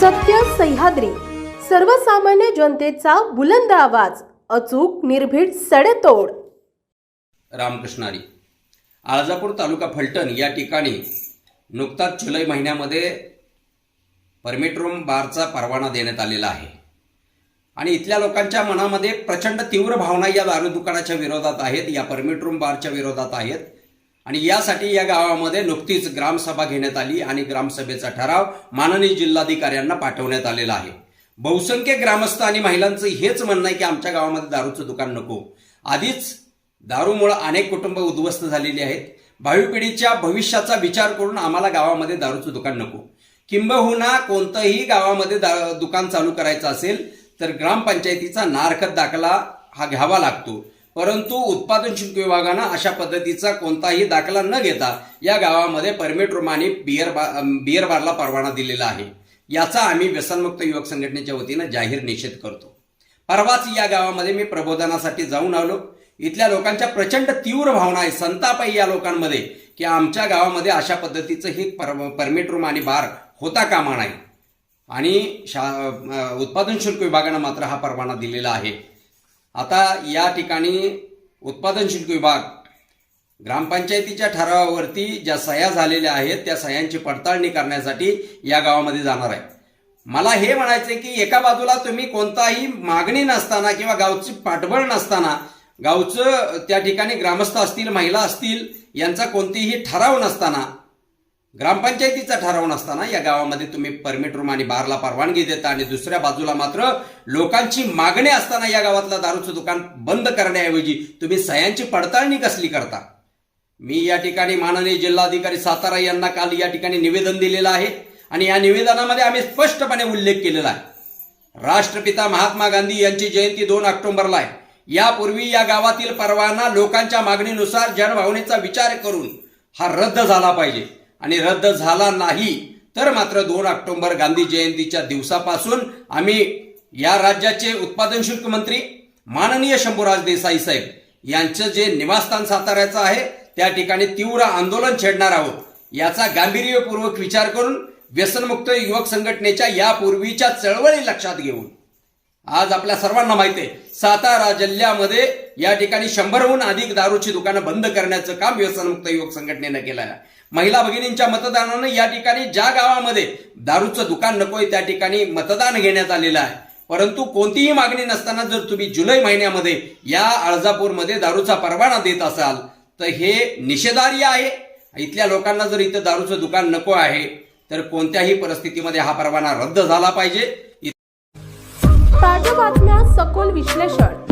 सत्य सह्याद्री. सर्वसामान्य जनतेचा बुलंद आवाज अचूक निर्भीड सडेतोड. रामकृष्णारी आळजापूर तालुका फलटण या ठिकाणी नुकताच जुलै महिन्यामध्ये परमिट रूम बारचा परवाना देण्यात आलेला आहे. आणि इथल्या लोकांच्या मनामध्ये प्रचंड तीव्र भावना या दारू दुकानाच्या विरोधात आहेत या परमिट रूम बारच्या विरोधात आहेत. आणि यासाठी या गावामध्ये नुकतीच ग्रामसभा घेण्यात आली आणि ग्रामसभेचा ठराव माननीय जिल्हाधिकाऱ्यांना पाठवण्यात आलेला आहे. बहुसंख्य ग्रामस्थ आणि महिलांचं हेच म्हणणं आहे की आमच्या गावामध्ये दारूचं दुकान नको. आधीच दारूमुळे अनेक कुटुंब उद्ध्वस्त झालेली आहेत. भावी पिढीच्या भविष्याचा विचार करून आम्हाला गावामध्ये दारूचं दुकान नको. किंबहुना कोणतंही गावामध्ये दा दुकान चालू करायचं असेल तर ग्रामपंचायतीचा नारखत दाखला हा घ्यावा लागतो. परंतु उत्पादन शुल्क विभागानं अशा पद्धतीचा कोणताही दाखला न घेता या गावामध्ये परमिट रुमाने आणि बियर बा बियर बारला परवाना दिलेला आहे. याचा आम्ही व्यसनमुक्त युवक संघटनेच्या वतीनं जाहीर निषेध करतो. परवाच या गावामध्ये मी प्रबोधनासाठी जाऊन आलो. इथल्या लोकांच्या प्रचंड तीव्र भावना आहे संताप आहे या लोकांमध्ये की आमच्या गावामध्ये अशा पद्धतीचं हे पर परमिट रूम आणि बार होता कामा नाही. आणि शा उत्पादन शुल्क विभागानं मात्र हा परवाना दिलेला आहे. आता या ठिकाणी उत्पादन शुल्क विभाग ग्रामपंचायतीच्या ठरावावरती ज्या सह्या झालेल्या आहेत त्या सह्यांची पडताळणी करण्यासाठी या गावामध्ये जाणार आहे. मला हे म्हणायचं की एका बाजूला तुम्ही कोणताही मागणी नसताना किंवा गावची पाठबळ नसताना गावचं त्या ठिकाणी ग्रामस्थ असतील महिला असतील यांचा कोणतीही ठराव नसताना ग्रामपंचायतीचा ठराव नसताना या गावामध्ये तुम्ही परमिट रूम आणि बारला परवानगी देता आणि दुसऱ्या बाजूला मात्र लोकांची मागणी असताना या गावातलं दारूचं दुकान बंद करण्याऐवजी तुम्ही सह्यांची पडताळणी कसली करता? मी या ठिकाणी माननीय जिल्हाधिकारी सातारा यांना काल या ठिकाणी निवेदन दिलेलं आहे आणि या निवेदनामध्ये आम्ही स्पष्टपणे उल्लेख केलेला आहे. राष्ट्रपिता महात्मा गांधी यांची जयंती दोन ऑक्टोबरला आहे. यापूर्वी या गावातील परवाना लोकांच्या मागणीनुसार जनभावनेचा विचार करून हा रद्द झाला पाहिजे. आणि रद्द झाला नाही तर मात्र दोन ऑक्टोबर गांधी जयंतीच्या दिवसापासून आम्ही या राज्याचे उत्पादन शुल्क मंत्री माननीय शंभूराज देसाई साहेब यांचं जे निवासस्थान साताऱ्याचं आहे त्या ठिकाणी तीव्र आंदोलन छेडणार आहोत. याचा गांभीर्यपूर्वक विचार करून व्यसनमुक्त युवक संघटनेच्या यापूर्वीच्या चळवळी लक्षात घेऊन. आज आपल्या सर्वांना माहिती आहे सातारा जिल्ह्यामध्ये या ठिकाणी शंभरहून अधिक दारूची दुकानं बंद करण्याचं काम व्यसनमुक्त युवक संघटनेनं केलं आहे महिला भगिनींच्या मतदानानं या ठिकाणी ज्या गावामध्ये दारूचं दुकान नकोय त्या ठिकाणी मतदान घेण्यात आलेलं आहे. परंतु कोणतीही मागणी नसताना जर तुम्ही जुलै महिन्यामध्ये या अळजापूरमध्ये दारूचा परवाना देत असाल तर हे निषेधार्य आहे. इथल्या लोकांना जर इथं दारूचं दुकान नको आहे तर कोणत्याही परिस्थितीमध्ये हा परवाना रद्द झाला पाहिजे. ताज्या बातम्या सखोल विश्लेषण.